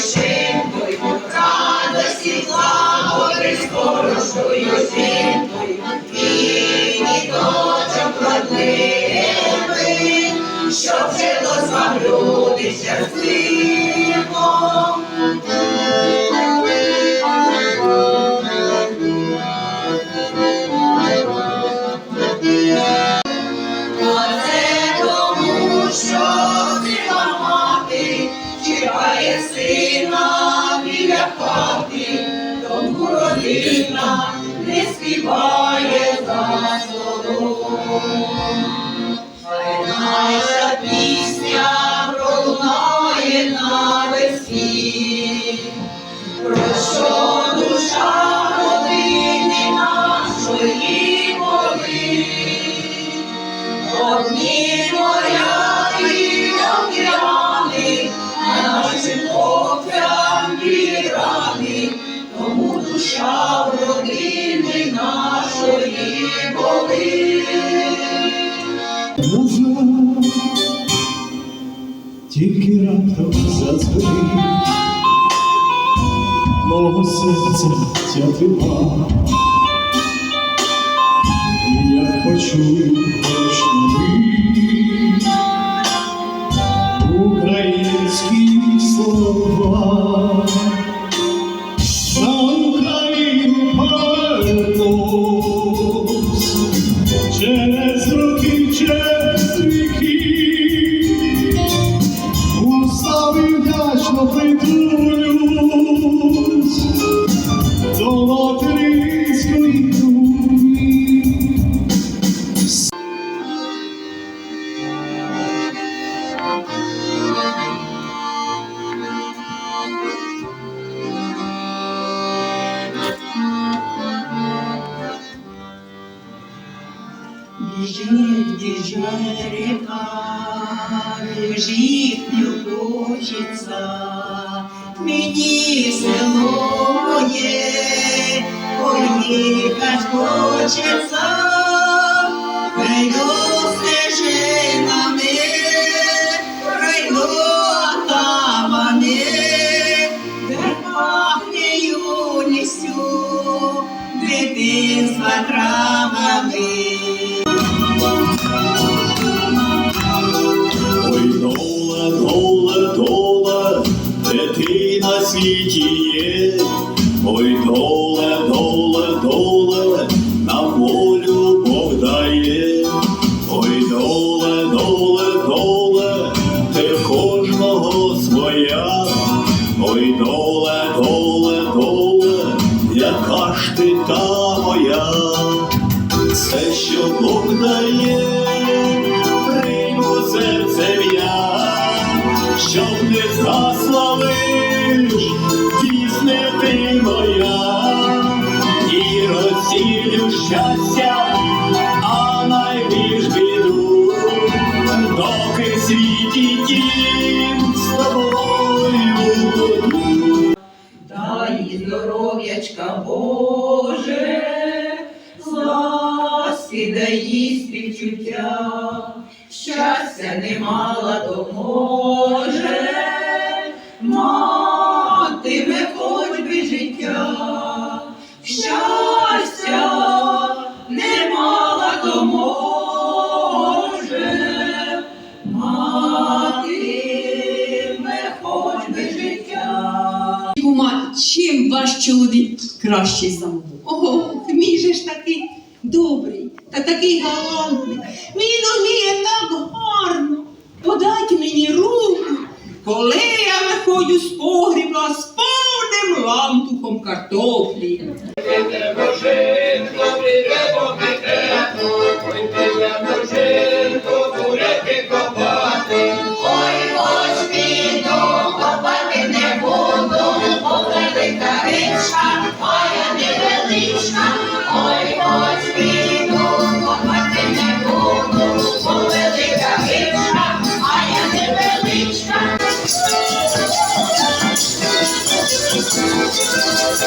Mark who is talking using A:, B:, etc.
A: батьківщиною, радості з скорошою жінкою, і дочок родливий, щоб жило з вам люди
B: Oh. Тільки раптом задзвонив мого серця ця тима, як почую
A: ріка, біжить, хочеться, мені село моє, поїхать хочеться, прийду стежинами, прийду отамами, де пахне юністю, дитинства травами.
B: Світі є. Ой, доле, доле, розсілю щастя, а найбільш біду, доки світі тім з тобою.
A: Дай здоров'ячка Боже, ласки дай їй співчуття, щастя не мала, то може,
C: ваш чоловік кращий за мого?
D: О, мій же ж такий добрий та такий галантний. Він уміє так гарно. Подайте мені руку, коли я виходжу з погріба з повним лантухом картоплі.
A: Música